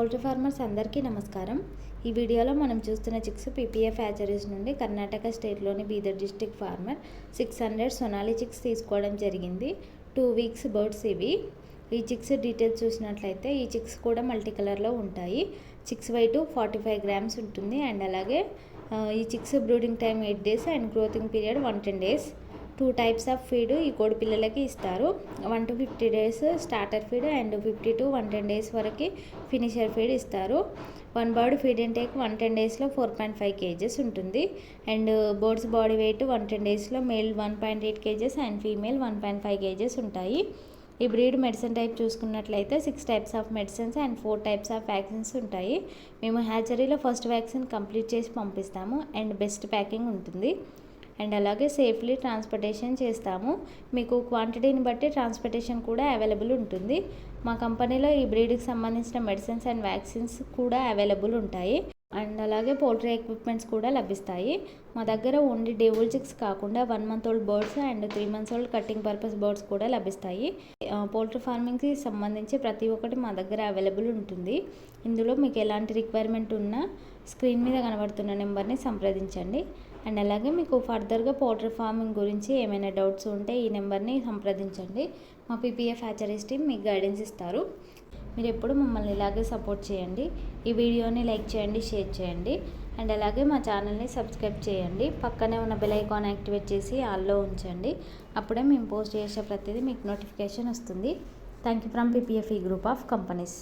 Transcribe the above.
Poultry farmers అందరికీ నమస్కారం. ఈ వీడియోలో మనం చూస్తున్న చిక్స్ పీపీఎఫ్ హ్యాచరీస్ నుండి Karnataka స్టేట్లోని Bidar district farmer six hundred Sonali chicks తీసుకోవడం జరిగింది. టూ వీక్స్ బర్డ్స్ ఇవి. ఈ చిక్స్ డీటెయిల్స్ చూసినట్లయితే ఈ చిక్స్ కూడా మల్టీ కలర్లో ఉంటాయి. Chicks white forty five grams ఉంటుంది. అండ్ అలాగే ఈ chicks brooding time eight days and growthing period one ten days. Two types of feed ఈ కోడి పిల్లలకి ఇస్తారు. One to fifty days starter feed and fifty to one ten days వరకు finisher feed ఇస్తారు. One bird feed intake one ten డేస్లో four point five kgs ఉంటుంది. And birds body weight one ten డేస్లో male one point eight kgs and female one point five kgs ఉంటాయి. ఈ breed medicine type చూసుకున్నట్లయితే six types of medicines and four types of vaccines ఉంటాయి. మేము హ్యాచరీలో first vaccine complete చేసి పంపిస్తాము and best packing ఉంటుంది. అండ్ అలాగే సేఫ్లీ ట్రాన్స్పోర్టేషన్ చేస్తాము. మీకు క్వాంటిటీని బట్టి ట్రాన్స్పోర్టేషన్ కూడా అవైలబుల్ ఉంటుంది. మా కంపెనీలో ఈ బ్రీడ్కి సంబంధించిన మెడిసిన్స్ అండ్ వ్యాక్సిన్స్ కూడా అవైలబుల్ ఉంటాయి. అండ్ అలాగే పోల్ట్రీ ఎక్విప్మెంట్స్ కూడా లభిస్తాయి. మా దగ్గర ఓన్లీ డేవుల్ చిక్స్ కాకుండా one month old birds and three months old cutting purpose birds కూడా లభిస్తాయి. పోల్ట్రీ ఫార్మింగ్కి సంబంధించి ప్రతి ఒక్కటి మా దగ్గర అవైలబుల్ ఉంటుంది. ఇందులో మీకు ఎలాంటి రిక్వైర్మెంట్ ఉన్నా స్క్రీన్ మీద కనబడుతున్న నెంబర్ని సంప్రదించండి. అండ్ అలాగే మీకు ఫర్దర్గా పోల్ట్రీ ఫార్మింగ్ గురించి ఏమైనా డౌట్స్ ఉంటే ఈ నెంబర్ని సంప్రదించండి. మా పీపీఎఫ్ హ్యాచరీస్ టీమ్ మీకు గైడెన్స్ ఇస్తారు. మీరు ఎప్పుడు మమ్మల్ని ఇలాగే సపోర్ట్ చేయండి. ఈ వీడియోని లైక్ చేయండి షేర్ చేయండి. అండ్ అలాగే మా ఛానల్ని సబ్స్క్రైబ్ చేయండి. పక్కనే ఉన్న బెల్ ఐకాన్ యాక్టివేట్ చేసి ఆల్లో ఉంచండి. అప్పుడే మేము పోస్ట్ చేసే ప్రతిదీ మీకు నోటిఫికేషన్ వస్తుంది. థ్యాంక్ యూ ఫ్రమ్ పీపీఎఫ్ ఈ గ్రూప్ ఆఫ్ కంపెనీస్